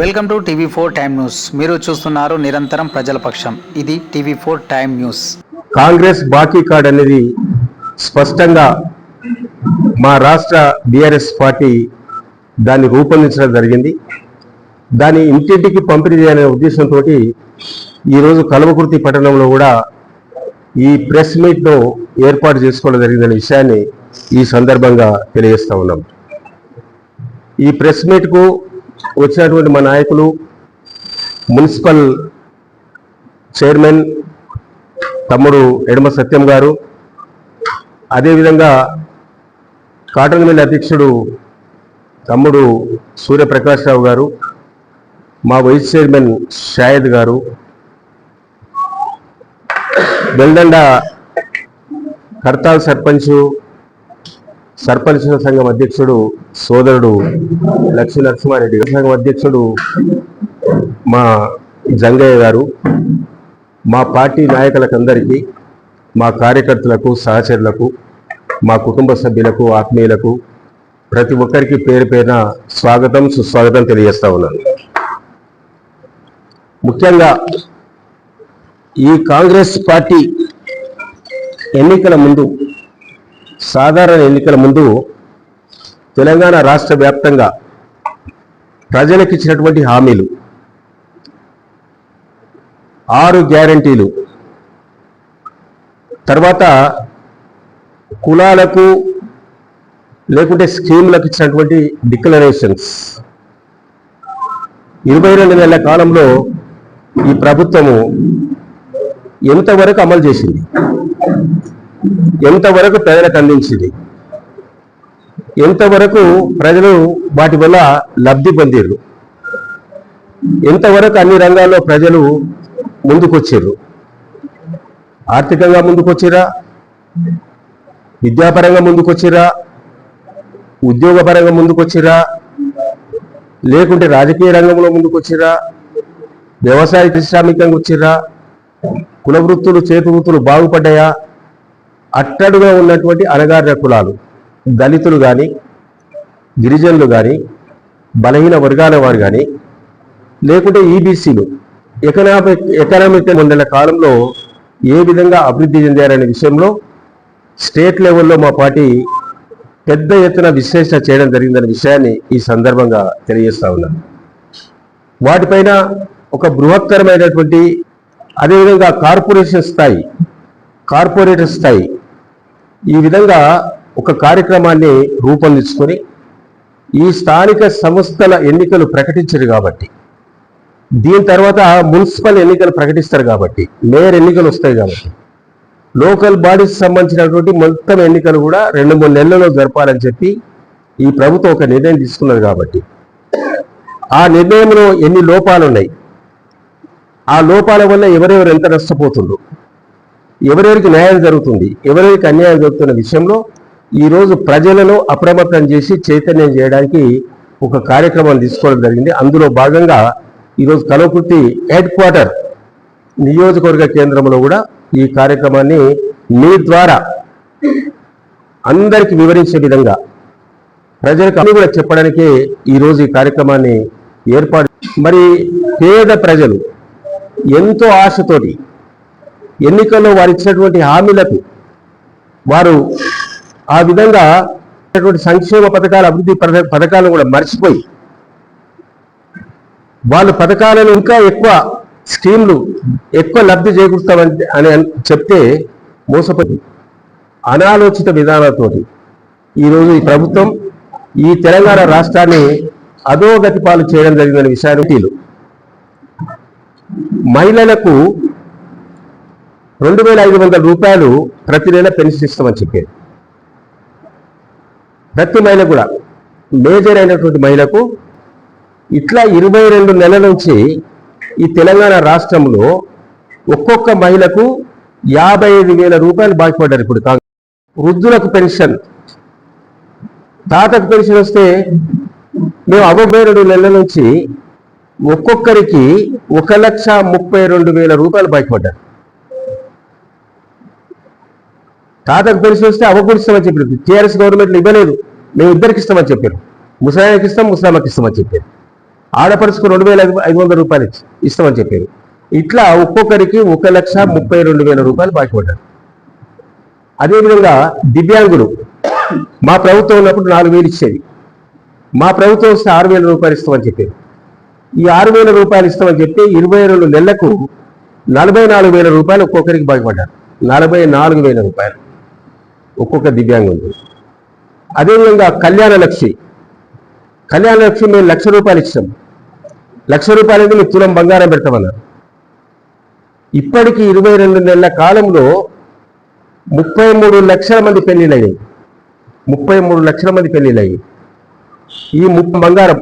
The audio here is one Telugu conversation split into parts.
Welcome to TV four time news. మీరు చూస్తున్నారు నిరంతరం ప్రజల పక్షం. ఇది TV four time news. Congress బాకీ కార్డ్ అనేది స్పష్టంగా మా రాష్ట్ర బీఆర్ఎస్ పార్టీ దాన్ని రూపొందించడం జరిగింది. దాన్ని ఇంటింటికి పంపిణీ చేయాలనే ఉద్దేశంతో ఈరోజు కల్వకుర్తి పట్టణంలో కూడా ఈ ప్రెస్ మీట్ను ఏర్పాటు చేసుకోవడం జరిగిందనే విషయాన్ని ఈ సందర్భంగా తెలియజేస్తా ఉన్నాం. ఈ ప్రెస్ మీట్కు వచ్చినటువంటి మా నాయకులు మున్సిపల్ చైర్మన్ తమ్ముడు ఎడమ సత్యం గారు అదేవిధంగా కాటన్ మిల్ అధ్యక్షుడు తమ్ముడు సూర్యప్రకాష్ రావు గారు మా వైస్ చైర్మన్ షాయద్ గారు బెల్దండ కర్తాల్ సర్పంచ్ సర్పంచ్ సంఘం అధ్యక్షుడు సోదరుడు లక్ష్మీ నరసింహారెడ్డి సంఘం అధ్యక్షుడు మా జంగయ్య గారు మా పార్టీ నాయకులకందరికీ మా కార్యకర్తలకు సహచరులకు మా కుటుంబ సభ్యులకు ఆత్మీయులకు ప్రతి ఒక్కరికి పేరు పేరున స్వాగతం సుస్వాగతం తెలియజేస్తా ఉన్నాను. ముఖ్యంగా ఈ కాంగ్రెస్ పార్టీ ఎన్నికల ముందు సాధారణ ఎన్నికల ముందు తెలంగాణ రాష్ట్ర వ్యాప్తంగా ప్రజలకు ఇచ్చినటువంటి హామీలు ఆరు గ్యారంటీలు. తర్వాత కులాలకు లేకుంటే స్కీములకు ఇచ్చినటువంటి డిక్లరేషన్స్. ఇరవై రెండు నెలల కాలంలో ఈ ప్రభుత్వము ఎంతవరకు అమలు చేసింది? ఎంతవరకు ప్రజలకు అందించింది? ఎంతవరకు ప్రజలు వాటి వల్ల లబ్ధి పొందిరు ఎంతవరకు అన్ని రంగాల్లో ప్రజలు ముందుకొచ్చారు ఆర్థికంగా ముందుకొచ్చిరా విద్యాపరంగా ముందుకొచ్చిరా ఉద్యోగపరంగా ముందుకొచ్చిరా లేకుంటే రాజకీయ రంగంలో ముందుకొచ్చిరా వ్యవసాయ పారిశ్రామికంగా వచ్చిరా కుల వృత్తులు చేతి వృత్తులు బాగుపడ్డాయా? అట్టడుగా ఉన్నటువంటి అణగారిన కులాలు దళితులు కానీ గిరిజనులు కానీ బలహీన వర్గాల వారు కానీ లేకుంటే ఈబీసీలు ఎకనామిక్ ఎకనామిక్ వందల కాలంలో ఏ విధంగా అభివృద్ధి చెందారనే విషయంలో స్టేట్ లెవెల్లో మా పార్టీ పెద్ద ఎత్తున విశ్లేషణ చేయడం జరిగిందనే విషయాన్ని ఈ సందర్భంగా తెలియజేస్తా ఉన్నాను వాటిపైన ఒక బృహత్తరమైనటువంటి అదేవిధంగా కార్పొరేషన్ స్థాయి కార్పొరేటర్ స్థాయి ఈ విధంగా ఒక కార్యక్రమాన్ని రూపొందించుకొని ఈ స్థానిక సంస్థల ఎన్నికలు ప్రకటించారు కాబట్టి దీని తర్వాత మున్సిపల్ ఎన్నికలు ప్రకటిస్తారు కాబట్టి మేయర్ ఎన్నికలు వస్తాయి కాబట్టి లోకల్ బాడీస్ సంబంధించినటువంటి మొత్తం ఎన్నికలు కూడా రెండు మూడు నెలల్లో జరపాలని చెప్పి ఈ ప్రభుత్వం ఒక నిర్ణయం తీసుకున్నది కాబట్టి. ఆ నిర్ణయంలో ఎన్ని లోపాలు ఉన్నాయి ఆ లోపాల వల్ల ఎవరెవరు ఎంత నష్టపోతుండ్రు? ఎవరెవరికి న్యాయం జరుగుతుంది ఎవరెవరికి అన్యాయం జరుగుతున్న విషయంలో ఈరోజు ప్రజలను అప్రమత్తం చేసి చైతన్యం చేయడానికి ఒక కార్యక్రమాన్ని తీసుకోవడం జరిగింది. అందులో భాగంగా ఈరోజు కలవకుర్తి హెడ్ క్వార్టర్ నియోజకవర్గ కేంద్రంలో కూడా ఈ కార్యక్రమాన్ని మీ ద్వారా అందరికి వివరించే విధంగా ప్రజలకు అన్ని కూడా చెప్పడానికి ఈరోజు ఈ కార్యక్రమాన్ని ఏర్పాటు మరి పేద ప్రజలు ఎంతో ఆశతోటి ఎన్నికల్లో వారు ఇచ్చినటువంటి హామీలకు వారు ఆ విధంగా సంక్షేమ పథకాల అభివృద్ధి పథకాలను కూడా మర్చిపోయి వాళ్ళు పథకాలను ఇంకా ఎక్కువ స్కీమ్లు ఎక్కువ లబ్ధి చేకూరుస్తామని అని చెప్తే మోసపోయి అనాలోచిత విధానాలతోటి ఈరోజు ఈ ప్రభుత్వం ఈ తెలంగాణ రాష్ట్రాన్ని అధోగతి పాలు చేయడం జరిగిందనే విషయాన్ని మహిళలకు రెండు వేల ఐదు వందల రూపాయలు ప్రతి నెల పెన్షన్ ఇస్తామని చెప్పేది ప్రతి మహిళ కూడా మేజర్ అయినటువంటి మహిళకు ఇట్లా ఇరవై రెండు నెలల నుంచి ఈ తెలంగాణ రాష్ట్రంలో ఒక్కొక్క మహిళకు యాభై ఐదు వేల రూపాయలు బాకిపడ్డారు ఇప్పుడు కాంగ్రెస్. వృద్ధులకు పెన్షన్. తాతకు పెన్షన్ వస్తే మేము అరవై రెండు నెలల నుంచి ఒక్కొక్కరికి ఒక లక్ష ముప్పై రెండు వేల రూపాయలు బాకిపడ్డారు. తాతకు పెన్షన్ వస్తే అవ్వకూడదు ఇస్తామని చెప్పారు. టీఆర్ఎస్ గవర్నమెంట్లు ఇవ్వలేదు. మేము ఇద్దరికి ఇస్తామని చెప్పారు. ముసలాయనకి ఇస్తాం ముసలామకి ఇస్తామని చెప్పారు. ఆడపడుచుకు రెండు వేల ఐదు వందల రూపాయలు ఇస్తామని చెప్పారు. ఇట్లా ఒక్కొక్కరికి ఒక లక్ష ముప్పై రెండు వేల రూపాయలు బాకీ పడ్డారు. అదేవిధంగా దివ్యాంగులు మా ప్రభుత్వం ఉన్నప్పుడు నాలుగు వేలు ఇచ్చేది. మా ప్రభుత్వం వస్తే ఆరు వేల రూపాయలు ఇస్తామని చెప్పారు. ఈ ఆరు వేల రూపాయలు ఇస్తామని చెప్పి ఇరవై రెండు నెలలకు నలభై నాలుగు వేల రూపాయలు ఒక్కొక్కరికి బాగుపడ్డారు నలభై నాలుగు వేల రూపాయలు. ఒక్కొక్క దివ్యాంగులు అదేవిధంగా కళ్యాణ లక్ష్మి కళ్యాణ లక్ష్మి మేము లక్ష రూపాయలు ఇచ్చాం. లక్ష రూపాయలు అనేది మీకు తులం బంగారం పెడతామన్నారు. ఇప్పటికి ఇరవై రెండు నెలల కాలంలో ముప్పై మూడు లక్షల మంది పెళ్ళిళ్ళయ్యాయి ముప్పై మూడు లక్షల మంది పెళ్ళిళ్ళు ఈ ముప్పై బంగారం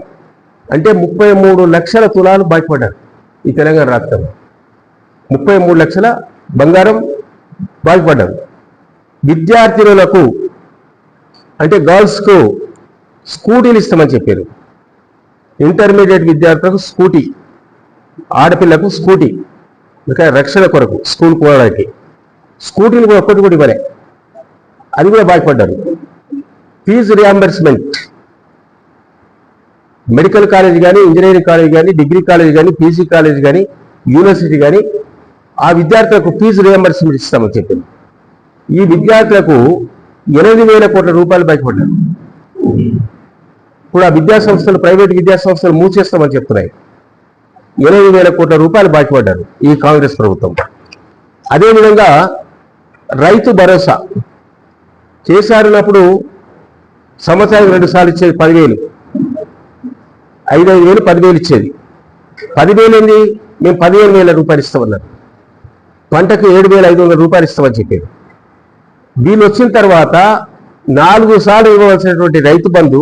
అంటే ముప్పై మూడు లక్షల తులాలు బాకిపడ్డారు ఈ తెలంగాణ రాష్ట్రంలో. ముప్పై మూడు లక్షల బంగారం బాకిపడ్డారు విద్యార్థినులకు అంటే గర్ల్స్కు స్కూటీలు ఇస్తామని చెప్పారు. ఇంటర్మీడియట్ విద్యార్థులకు స్కూటీ ఆడపిల్లకు స్కూటీ ఇంకా రక్షణ కొరకు స్కూల్ పోవడానికి. స్కూటీలు కూడా ఒక్కటి కూడా ఇవ్వలే. అది కూడా బాధపడ్డారు. ఫీజు రియంబర్స్మెంట్ మెడికల్ కాలేజ్ కానీ ఇంజనీరింగ్ కాలేజ్ కానీ డిగ్రీ కాలేజ్ కానీ పీజీ కాలేజ్ కానీ యూనివర్సిటీ కానీ ఆ విద్యార్థులకు ఫీజు రియంబర్స్మెంట్ ఇస్తామని చెప్పింది ఈ విద్యార్థులకు ఎనిమిది వేల కోట్ల రూపాయలు బయటపడ్డారు ఇప్పుడు ఆ విద్యాసంస్థలు ప్రైవేట్ విద్యాసంస్థలు మూసేస్తామని చెప్తున్నాయి. ఎనిమిది వేల కోట్ల రూపాయలు బయటపడ్డారు ఈ కాంగ్రెస్ ప్రభుత్వం. అదేవిధంగా రైతు భరోసా చేశారన్నప్పుడు సంవత్సరానికి రెండు సార్లు ఇచ్చేది పదివేలు. ఐదు ఐదు వేలు పదివేలు ఇచ్చేది. పదివేలు ఏంది? మేము పదిహేను వేల రూపాయలు ఇస్తామన్నారు. పంటకు ఏడు వేల ఐదు వందల రూపాయలు ఇస్తామని చెప్పారు. వీళ్ళు వచ్చిన తర్వాత నాలుగు సార్లు ఇవ్వవలసినటువంటి రైతు బంధు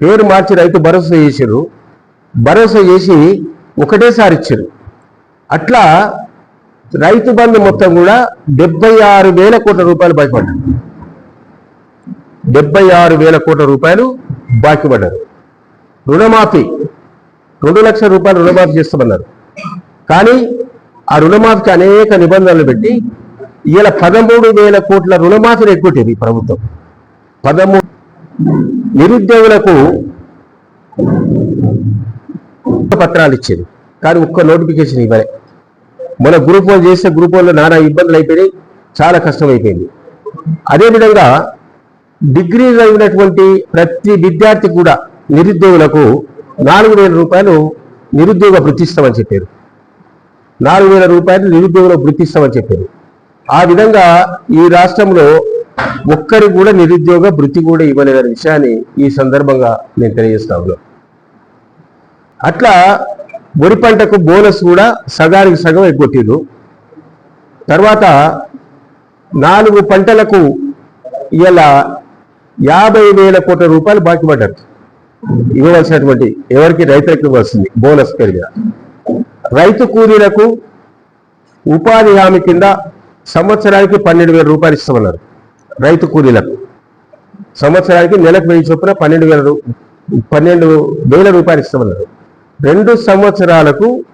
పేరు మార్చి రైతు భరోసా చేశారు భరోసా చేసి ఒకటేసారి ఇచ్చారు అట్లా రైతు బంధు మొత్తం కూడా డెబ్బై ఆరు వేల కోట్ల రూపాయలు బాకీపడ్డారు డెబ్బై ఆరు వేల కోట్ల రూపాయలు బాకీ పడ్డారు రుణమాఫీ రెండు లక్షల రూపాయలు రుణమాఫీ చేస్తామన్నారు. కానీ ఆ రుణమాఫీకి అనేక నిబంధనలు పెట్టి ఇలా పదమూడు వేల కోట్ల రుణమాఫీలు ఎక్కువ ప్రభుత్వం. పదమూడు నిరుద్యోగులకు పత్రాలు ఇచ్చేది. కానీ ఒక్క నోటిఫికేషన్ ఇవ్వలే. మన గ్రూప్ వన్ చేస్తే గ్రూప్ వన్లో నానా ఇబ్బందులు అయిపోయినాయి చాలా కష్టం అయిపోయింది అదేవిధంగా డిగ్రీ చదివినటువంటి ప్రతి విద్యార్థి కూడా నిరుద్యోగులకు నాలుగు వేల రూపాయలు నిరుద్యోగ వృత్తిస్తామని చెప్పారు. నాలుగు వేల రూపాయలు నిరుద్యోగులకు వృత్తిస్తామని చెప్పారు. ఆ విధంగా ఈ రాష్ట్రంలో ఒక్కరికి కూడా నిరుద్యోగ వృత్తి కూడా ఇవ్వలేదనే విషయాన్ని ఈ సందర్భంగా నేను తెలియజేస్తా ఉన్నాను అట్లా వరి పంటకు బోనస్ కూడా సగానికి సగం ఎగ్గొట్టిరు తర్వాత నాలుగు పంటలకు ఇలా యాభై వేల కోట్ల రూపాయలు బాకీ పడ్డారు. ఇవ్వవలసినటువంటి ఎవరికి? రైతులకు ఇవ్వాల్సింది బోనస్ పెరిగిన రైతు కూలీలకు ఉపాధి హామీ కింద సంవత్సరానికి పన్నెండు వేల రూపాయలు ఇస్తామన్నారు రైతు కూలీలకు. సంవత్సరానికి నెలకు వెయ్యి చొప్పున పన్నెండు వేల రూ- పన్నెండు వేల రూపాయలు ఇస్తామన్నారు. రెండు సంవత్సరాలకు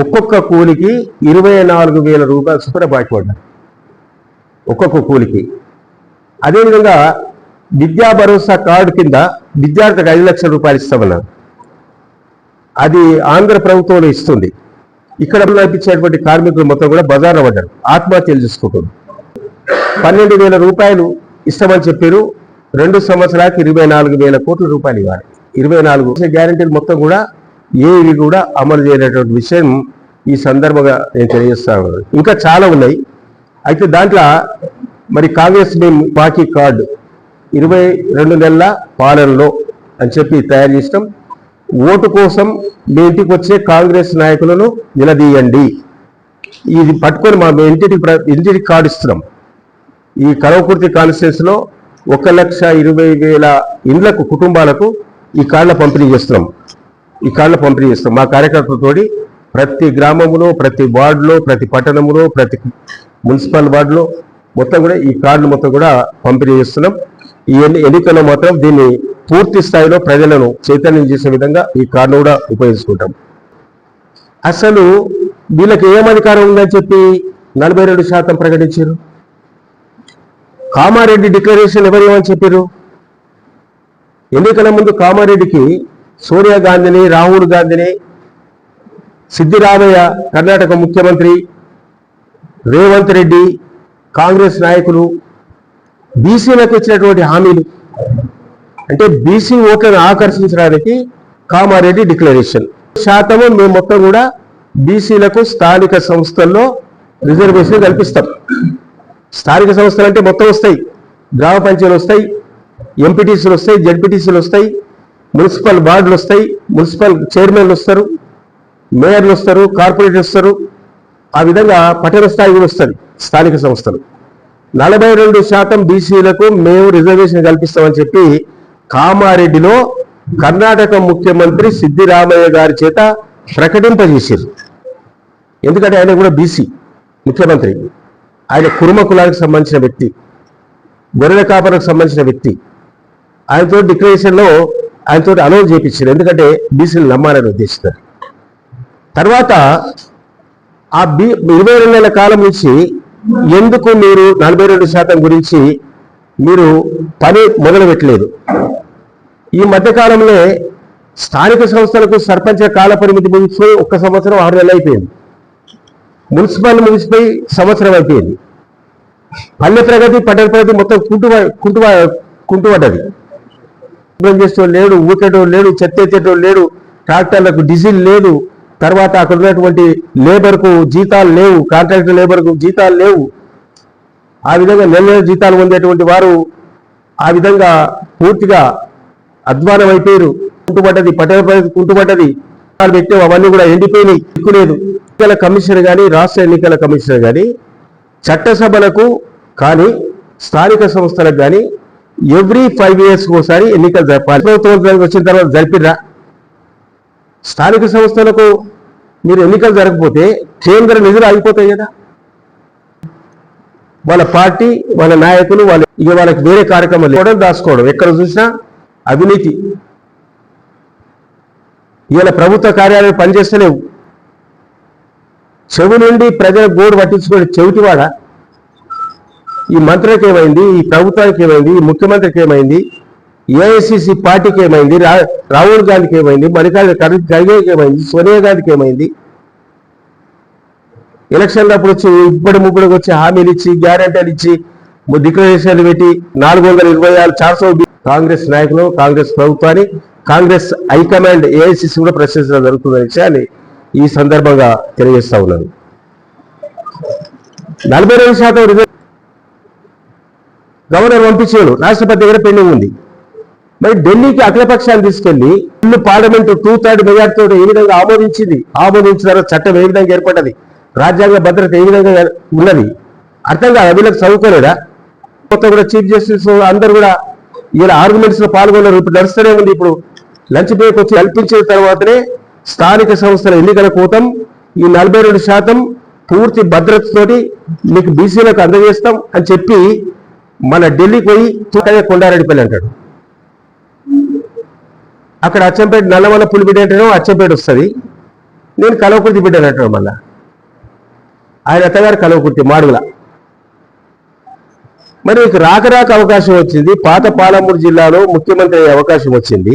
ఒక్కొక్క కూలికి ఇరవై నాలుగు వేల రూపాయలు చొప్పున బాకీ పడ్డారు ఒక్కొక్క కూలికి. అదేవిధంగా విద్యా భరోసా కార్డు కింద విద్యార్థికి ఐదు లక్షల రూపాయలు ఇస్తామన్నారు. అది ఆంధ్ర ప్రభుత్వంలో ఇస్తుంది. ఇక్కడ నడిపించేటువంటి కార్మికులు మొత్తం కూడా బజార్లో పడ్డారు ఆత్మహత్యలు చేసుకుంటారు పన్నెండు వేల రూపాయలు ఇస్తామని చెప్పారు. రెండు సంవత్సరాలకి ఇరవై నాలుగు వేల కోట్ల రూపాయలు ఇవ్వాలి. ఇరవై నాలుగు గ్యారంటీలు మొత్తం కూడా ఏవి కూడా అమలు చేయనటువంటి విషయం ఈ సందర్భంగా నేను తెలియజేస్తాను ఇంకా చాలా ఉన్నాయి. అయితే దాంట్లో మరి కాంగ్రెస్ మేము బాకీ కార్డు ఇరవై రెండు నెలల పాలనలో అని చెప్పి తయారు చేసినాం. ఓటు కోసం మీ ఇంటికి వచ్చే కాంగ్రెస్ నాయకులను నిలదీయండి. ఇది పట్టుకొని మా ఇంటికి ఇంటికి కార్డు ఇస్తున్నాం. ఈ కరవకుర్తి కాన్స్టిట్యూన్స్లో ఒక లక్ష ఇరవై వేల ఇండ్లకు కుటుంబాలకు ఈ కార్డుల పంపిణీ చేస్తున్నాం. ఈ కార్డుల పంపిణీ చేస్తున్నాం. మా కార్యకర్తలతోటి ప్రతి గ్రామంలో ప్రతి వార్డులో ప్రతి పట్టణంలో ప్రతి మున్సిపల్ వార్డులో మొత్తం కూడా ఈ కార్డులు మొత్తం కూడా పంపిణీ చేస్తున్నాం. ఈ ఎన్నికల్లో మాత్రం దీన్ని పూర్తి స్థాయిలో ప్రజలను చైతన్యం చేసే విధంగా ఈ కార్డును కూడా ఉపయోగించుకుంటాం. అసలు వీళ్ళకి ఏం అధికారం ఉందని చెప్పి నలభై రెండు శాతం ప్రకటించారు? కామారెడ్డి డిక్లరేషన్ ఎవరు ఏమని చెప్పారు? ఎన్నికల ముందు కామారెడ్డికి సోనియా గాంధీని రాహుల్ గాంధీని సిద్దిరామయ్య కర్ణాటక ముఖ్యమంత్రి రేవంత్ రెడ్డి కాంగ్రెస్ నాయకులు బీసీలకు ఇచ్చినటువంటి హామీలు. అంటే బీసీ ఓట్లను ఆకర్షించడానికి కామారెడ్డి డిక్లరేషన్. శాతము మేము మొత్తం కూడా బీసీలకు స్థానిక సంస్థల్లో రిజర్వేషన్ కల్పిస్తాం. స్థానిక సంస్థలు అంటే మొత్తం వస్తాయి. గ్రామ పంచాయతీలు వస్తాయి. ఎంపీటీసీలు వస్తాయి జడ్పీటీసీలు వస్తాయి. మున్సిపల్ వార్డులు వస్తాయి. మున్సిపల్ చైర్మన్లు వస్తారు. మేయర్లు వస్తారు. కార్పొరేటర్ వస్తారు. ఆ విధంగా పట్టణ స్థాయి కూడా వస్తారు స్థానిక సంస్థలు. నలభై రెండు శాతం బీసీలకు మేము రిజర్వేషన్ కల్పిస్తామని చెప్పి కామారెడ్డిలో కర్ణాటక ముఖ్యమంత్రి సిద్దిరామయ్య గారి చేత ప్రకటింపజేశారు. ఎందుకంటే ఆయన కూడా బీసీ ముఖ్యమంత్రి. ఆయన కురుమ కులానికి సంబంధించిన వ్యక్తి గొర్రెల కాపరకు సంబంధించిన వ్యక్తి. ఆయనతో డిక్లరేషన్లో ఆయనతో అనౌన్స్ చేయించారు. ఎందుకంటే బీసీలు నమ్మాలని ఉద్దేశిస్తారు. తర్వాత ఆ బి ఇరవై రెండు నెలల కాలం నుంచి ఎందుకు మీరు నలభై రెండు శాతం గురించి మీరు పని మొదలు పెట్టలేదు ఈ మధ్యకాలంలో స్థానిక సంస్థలకు సర్పంచ కాల పరిమితి ముగిసిపోయి ఒక్క సంవత్సరం ఆరు నెలలు అయిపోయింది. మున్సిపల్ ముగిసిపోయి సంవత్సరం అయిపోయింది. పల్లె ప్రగతి పట్టణ ప్రగతి మొత్తం కుంటు కుంటు కుంటుపడ్డది. శుభ్రం లేడు ఊకేటోడు లేడు చెత్త ఎత్తేటోడు లేడు ట్రాక్టర్లకు డీజిల్ లేదు తర్వాత అక్కడ ఉన్నటువంటి లేబర్కు జీతాలు లేవు కాంట్రాక్టర్ లేబర్కు జీతాలు లేవు. ఆ విధంగా నెల నెల జీతాలు పొందేటువంటి వారు ఆ విధంగా పూర్తిగా అధ్వానం అయిపోయారు. కుంటుపడ్డది పట్టణ ప్రగతి కుంటుపడ్డది. వాళ్ళు పెట్టావు అవన్నీ కూడా ఎండిపోయినాయి. దిక్కులేదు ఎన్నికల కమిషనర్ కానీ రాష్ట్ర ఎన్నికల కమిషనర్ కానీ చట్టసభలకు కానీ స్థానిక సంస్థలకు కానీ ఎవ్రీ ఫైవ్ ఇయర్స్ ఒకసారి ఎన్నికలు జరపాలి. ప్రభుత్వం వచ్చిన తర్వాత జరిపిరా స్థానిక సంస్థలకు మీరు ఎన్నికలు జరగకపోతే కేంద్ర నిధులు ఆగిపోతాయి కదా. వాళ్ళ పార్టీ వాళ్ళ నాయకులు వాళ్ళ ఇక వాళ్ళకి వేరే కార్యక్రమాలు కూడా దాచుకోవడం ఎక్కడ చూసినా అవినీతి. ఇవాళ ప్రభుత్వ కార్యాలయం పనిచేస్తలేవు. చెవి నుండి ప్రజల గోడు పట్టించుకునే చెవిటివాడ. ఈ మంత్రులకు ఏమైంది? ఈ ప్రభుత్వానికి ఏమైంది? ఈ ముఖ్యమంత్రికి ఏమైంది? ఏఐసిసి పార్టీకి ఏమైంది? రాహుల్ గాంధీకి ఏమైంది? మల్లికార్జున ఖర్గేకి ఏమైంది? సోనియా గాంధీకి ఏమైంది? ఎలక్షన్లు అప్పుడు వచ్చి ఇప్పటి ముప్పటికి వచ్చి హామీలు ఇచ్చి గ్యారెంటీలు ఇచ్చి డిక్లరేషన్లు పెట్టి నాలుగు వందల ఇరవై ఆరు చార్సో కాంగ్రెస్ నాయకులు కాంగ్రెస్ ప్రభుత్వాన్ని కాంగ్రెస్ హైకమాండ్ ఏఐసిసి కూడా ప్రశ్నించడం జరుగుతుందనే విషయాన్ని ఈ సందర్భంగా తెలియజేస్తా ఉన్నాను. నలభై రెండు శాతం గవర్నర్ పంపించాడు రాష్ట్రపతి దగ్గర పెండింగ్ ఉంది. మరి ఢిల్లీకి అఖిలపక్షాన్ని తీసుకెళ్ళి ఇల్లు పార్లమెంటు టూ థర్డ్ మెజార్టీతో ఏ విధంగా ఆమోదించింది? ఆమోదించిన చట్టం ఏ విధంగా ఏర్పడ్డది? రాజ్యాంగ భద్రత ఏ విధంగా ఉన్నది? అర్థం కాదు? వీళ్ళకి చదువుకోలేదా? కొత్త కూడా చీఫ్ జస్టిస్ అందరు కూడా ఇలా ఆర్గ్యుమెంట్స్లో పాల్గొన్నారు. ఇప్పుడు నడుస్తూనే ఉంది. ఇప్పుడు లంచ్ బ్రేక్ వచ్చి కల్పించిన తర్వాతనే స్థానిక సంస్థల ఎన్నికల కోతం ఈ నలభై రెండు శాతం పూర్తి భద్రతతోటి మీకు బీసీలకు అందజేస్తాం అని చెప్పి మన ఢిల్లీకి పోయి కొండారెడ్డిపల్లి అంటాడు. అక్కడ అచ్చంపేట నల్లమల్ల పులిబిడ్డ అంటేనో అచ్చంపేట వస్తుంది. నేను కలవకుర్తి బిడ్డ అంటాడు మళ్ళా. ఆయన అత్తగారు కలవకుర్తి మాడుగుల. మరి మీకు రాక రాక అవకాశం వచ్చింది. పాత పాలమూరు జిల్లాలో ముఖ్యమంత్రి అయ్యే అవకాశం వచ్చింది.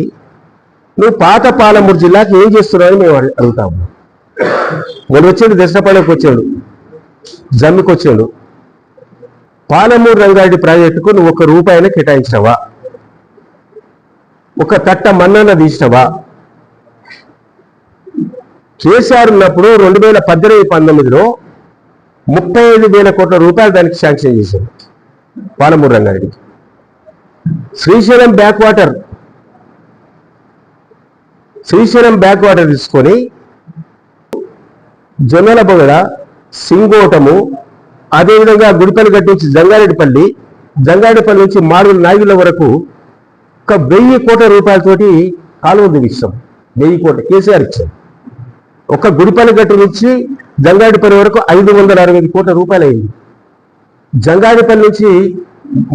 నువ్వు పాత పాలమూరు జిల్లాకి ఏం చేస్తున్నావు మేము అడుగుతాము. వాడు వచ్చాడు దశపల్లికి వచ్చాడు జమ్మికి వచ్చాడు. పాలమూరు రంగారెడ్డి ప్రాజెక్టుకు నువ్వు ఒక్క రూపాయిని కేటాయించినవా? ఒక కట్ట మన్నన్న తీసినవా? కేసీఆర్ ఉన్నప్పుడు రెండు వేల పద్దెనిమిది పంతొమ్మిదిలో ముప్పై ఐదు వేల కోట్ల రూపాయలు దానికి శాంక్షన్ చేశారు Palamuru రంగారెడ్డికి Srisailam back water Srisailam back water తీసుకొని జొన్నల బొగడ సింగోటము అదేవిధంగా గుడిపల్లి గట్టి నుంచి జంగారెడ్డిపల్లి జంగారెడ్డిపల్లి నుంచి మాడుగుల నాయుల వరకు ఒక వెయ్యి కోట్ల రూపాయలతోటి కాలువ దిగిస్తాం వెయ్యి కోట్ల కేసీఆర్ ఇచ్చాం ఒక గుడిపల్లిగట్టు నుంచి జంగాడిపల్లి వరకు ఐదు వందల అరవై ఐదు కోట్ల రూపాయలు అయింది జంగాడిపల్లి నుంచి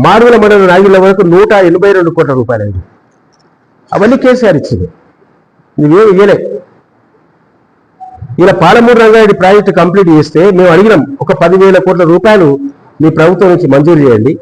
మాడుగుల మండల నాయుల వరకు నూట ఎనభై రెండు కోట్ల రూపాయలు అయింది అవన్నీ కేసీఆర్ ఇచ్చింది. నువ్వేం ఇయ్యలే. ఇలా పాలమూరు రంగారెడ్డి ప్రాజెక్టు కంప్లీట్ చేస్తే మేము అడిగినాం ఒక పదివేల కోట్ల రూపాయలు మీ ప్రభుత్వం నుంచి మంజూరు చేయండి.